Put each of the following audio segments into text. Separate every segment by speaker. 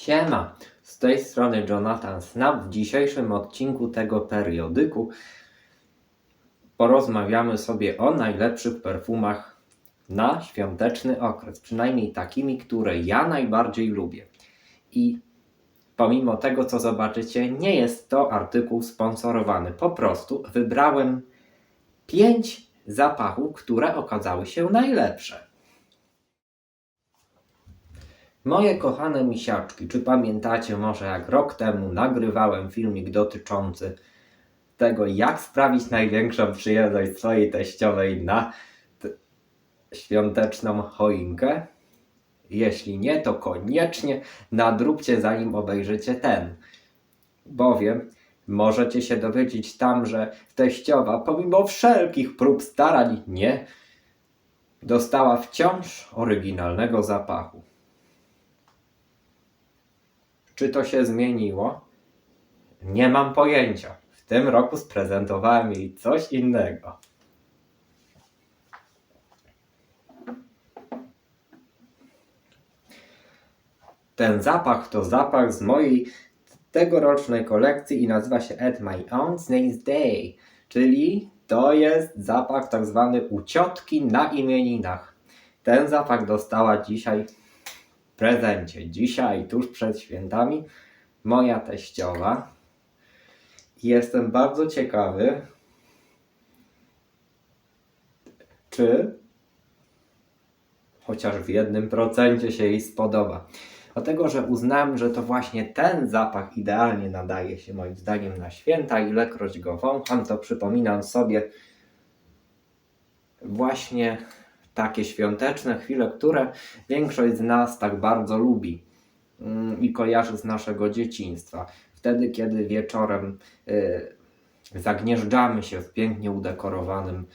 Speaker 1: Siema, z tej strony Jonathan Snap. W dzisiejszym odcinku tego periodyku porozmawiamy sobie o najlepszych perfumach na świąteczny okres. Przynajmniej takimi, które ja najbardziej lubię. I pomimo tego, co zobaczycie, nie jest to artykuł sponsorowany. Po prostu wybrałem pięć zapachów, które okazały się najlepsze. Moje kochane misiaczki, czy pamiętacie może jak rok temu nagrywałem filmik dotyczący tego, jak sprawić największą przyjemność swojej teściowej na świąteczną choinkę? Jeśli nie, to koniecznie nadróbcie zanim obejrzycie ten. Bowiem możecie się dowiedzieć tam, że teściowa pomimo wszelkich prób starań nie dostała wciąż oryginalnego zapachu. Czy to się zmieniło? Nie mam pojęcia. W tym roku sprezentowałem jej coś innego. Ten zapach to zapach z mojej tegorocznej kolekcji i nazywa się At My Aunt's Day, czyli to jest zapach tak zwany u ciotki na imieninach. Ten zapach dostała dzisiaj prezencie. Dzisiaj, tuż przed świętami, moja teściowa. Jestem bardzo ciekawy, czy chociaż w jednym procencie się jej spodoba. Dlatego, że uznałem, że to właśnie ten zapach idealnie nadaje się moim zdaniem na święta. Ilekroć go wącham, to przypominam sobie właśnie takie świąteczne chwile, które większość z nas tak bardzo lubi mm, i kojarzy z naszego dzieciństwa. Wtedy, kiedy wieczorem y, zagnieżdżamy się w pięknie udekorowanym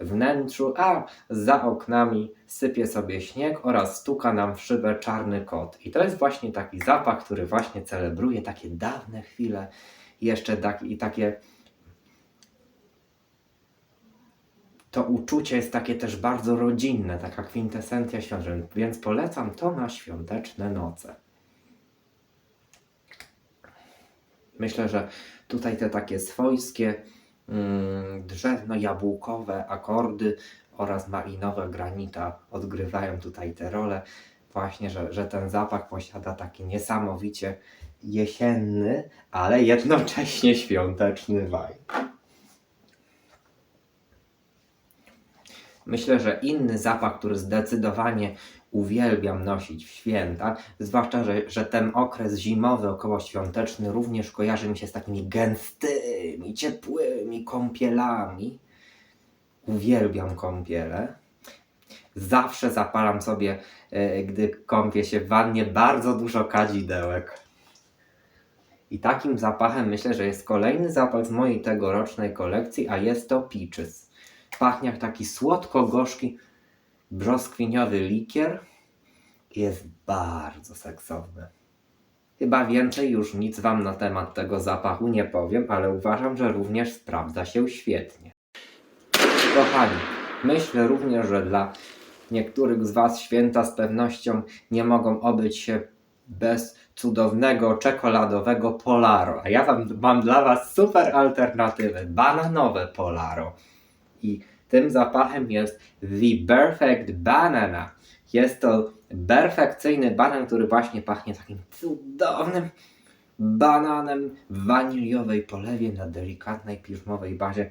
Speaker 1: wnętrzu, a za oknami sypie sobie śnieg oraz stuka nam w szybę czarny kot. I to jest właśnie taki zapach, który właśnie celebruje takie dawne chwile, jeszcze tak, i takie to uczucie jest takie też bardzo rodzinne, taka kwintesencja świąt, więc polecam to na świąteczne noce. Myślę, że tutaj te takie swojskie mm, drzewno-jabłkowe akordy oraz malinowe granita odgrywają tutaj tę rolę. Właśnie, że, że ten zapach posiada taki niesamowicie jesienny, ale jednocześnie świąteczny vibe. Myślę, że inny zapach, który zdecydowanie uwielbiam nosić w święta, zwłaszcza, że, że ten okres zimowy, okołoświąteczny również kojarzy mi się z takimi gęstymi, ciepłymi kąpielami. Uwielbiam kąpiele. Zawsze zapalam sobie, e, gdy kąpię się w wannie, bardzo dużo kadzidełek. I takim zapachem myślę, że jest kolejny zapach z mojej tegorocznej kolekcji, a jest to Peaches. Pachnie jak taki słodko-gorzki brzoskwiniowy likier. Jest bardzo seksowny. Chyba więcej już nic Wam na temat tego zapachu nie powiem, ale uważam, że również sprawdza się świetnie. Kochani, myślę również, że dla niektórych z Was święta z pewnością nie mogą obyć się bez cudownego czekoladowego Polaro. A ja wam, mam dla Was super alternatywę. Bananowe Polaro. I tym zapachem jest The Perfect Banana. Jest to perfekcyjny banan, który właśnie pachnie takim cudownym bananem w waniliowej polewie na delikatnej piżmowej bazie.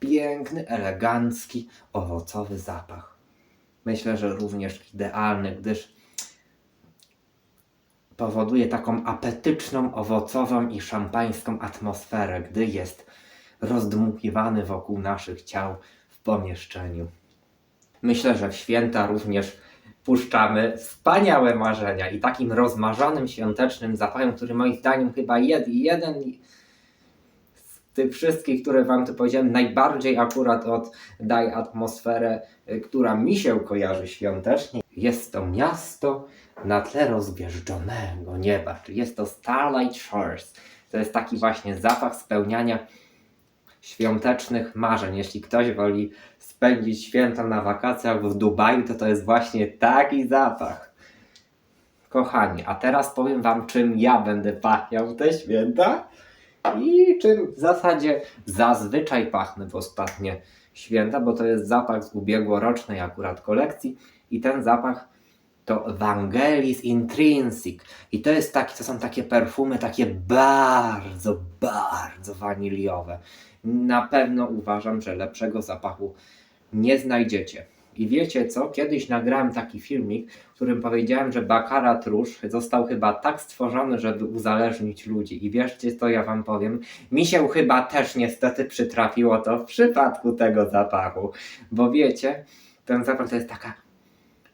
Speaker 1: Piękny, elegancki, owocowy zapach. Myślę, że również idealny, gdyż powoduje taką apetyczną, owocową i szampańską atmosferę, gdy jest rozdmuchiwany wokół naszych ciał w pomieszczeniu. Myślę, że w święta również puszczamy wspaniałe marzenia i takim rozmarzonym świątecznym zapachem, który moim zdaniem chyba jed, jeden z tych wszystkich, które wam tu powiedziałem, najbardziej akurat oddaje atmosferę, która mi się kojarzy świątecznie. Jest to miasto na tle rozgwieżdżonego nieba, czyli jest to Starlight Shores. To jest taki właśnie zapach spełniania świątecznych marzeń. Jeśli ktoś woli spędzić święta na wakacjach w Dubaju, to to jest właśnie taki zapach. Kochani, a teraz powiem Wam, czym ja będę pachniał te święta i czym w zasadzie zazwyczaj pachnę w ostatnie święta, bo to jest zapach z ubiegłorocznej akurat kolekcji i ten zapach to Vangelis Intrinsic i to jest taki, to są takie perfumy takie bardzo, bardzo waniliowe. Na pewno uważam, że lepszego zapachu nie znajdziecie. I wiecie co? Kiedyś nagrałem taki filmik, w którym powiedziałem, że Bakarat Róż został chyba tak stworzony, żeby uzależnić ludzi. I wierzcie co ja wam powiem, mi się chyba też niestety przytrafiło to w przypadku tego zapachu. Bo wiecie, ten zapach to jest taka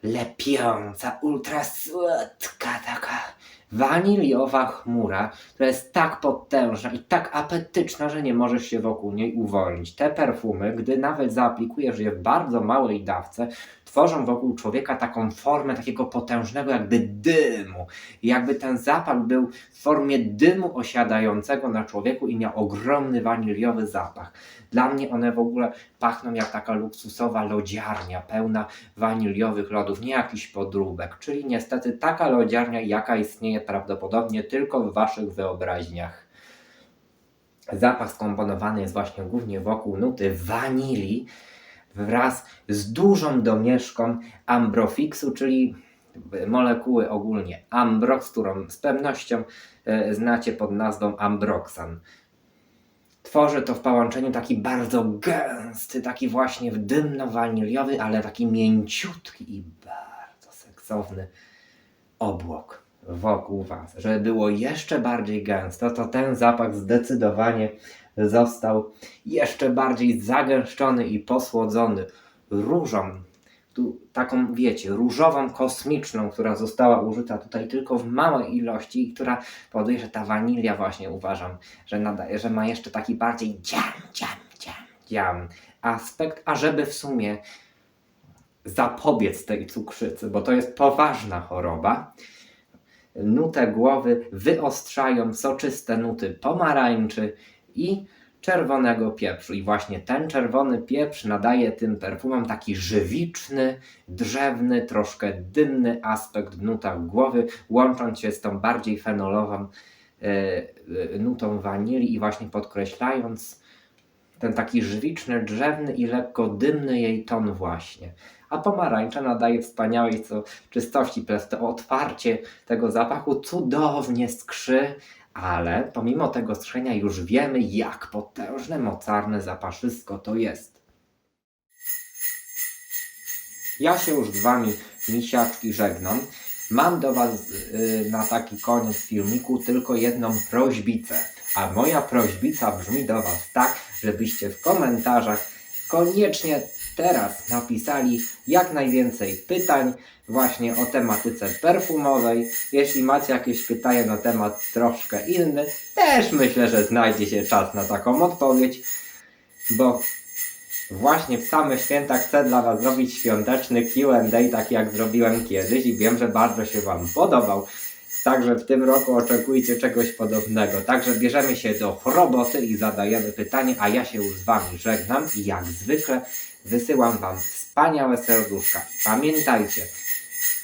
Speaker 1: lepiąca, ultra słodka, taka waniliowa chmura, która jest tak potężna i tak apetyczna, że nie możesz się wokół niej uwolnić. Te perfumy, gdy nawet zaaplikujesz je w bardzo małej dawce, tworzą wokół człowieka taką formę takiego potężnego jakby dymu. Jakby ten zapach był w formie dymu osiadającego na człowieku i miał ogromny waniliowy zapach. Dla mnie one w ogóle pachną jak taka luksusowa lodziarnia, pełna waniliowych lodów, nie jakiś podróbek. Czyli niestety taka lodziarnia, jaka istnieje prawdopodobnie tylko w waszych wyobraźniach. Zapach skomponowany jest właśnie głównie wokół nuty wanilii wraz z dużą domieszką ambrofixu, czyli molekuły ogólnie ambrox, którą z pewnością e, znacie pod nazwą ambroxan. Tworzy to w połączeniu taki bardzo gęsty, taki właśnie dymno-waniliowy, ale taki mięciutki i bardzo seksowny obłok wokół Was. Żeby było jeszcze bardziej gęsto, to ten zapach zdecydowanie został jeszcze bardziej zagęszczony i posłodzony różą. Tu, taką, wiecie, różową, kosmiczną, która została użyta tutaj tylko w małej ilości i która powoduje, że ta wanilia właśnie uważam, że, nadaje, że ma jeszcze taki bardziej dziam, dziam, dziam, dziam aspekt, ażeby w sumie zapobiec tej cukrzycy, bo to jest poważna choroba. Nutę głowy wyostrzają soczyste nuty pomarańczy i czerwonego pieprzu. I właśnie ten czerwony pieprz nadaje tym perfumom taki żywiczny, drzewny, troszkę dymny aspekt w nutach głowy, łącząc się z tą bardziej fenolową e, e, nutą wanilii i właśnie podkreślając ten taki żywiczny, drzewny i lekko dymny jej ton właśnie. A pomarańcza nadaje wspaniałej co, czystości przez to otwarcie tego zapachu cudownie skrzy, ale pomimo tego skrzenia już wiemy, jak potężne, mocarne zapaszysko to jest. Ja się już z Wami, misiaczki, żegnam. Mam do Was y, na taki koniec filmiku tylko jedną prośbicę. A moja prośbica brzmi do Was tak, żebyście w komentarzach koniecznie teraz napisali jak najwięcej pytań właśnie o tematyce perfumowej. Jeśli macie jakieś pytania na temat troszkę inny, też myślę, że znajdzie się czas na taką odpowiedź, bo właśnie w same święta chcę dla Was zrobić świąteczny Q&A, tak jak zrobiłem kiedyś i wiem, że bardzo się Wam podobał. Także w tym roku oczekujcie czegoś podobnego. Także bierzemy się do roboty i zadajemy pytanie, a ja się już z Wami żegnam i jak zwykle wysyłam Wam wspaniałe serduszka. Pamiętajcie,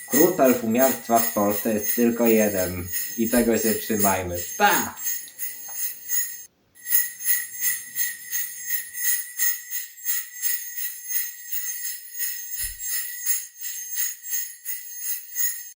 Speaker 1: król perfumiarstwa w Polsce jest tylko jeden i tego się trzymajmy. Pa!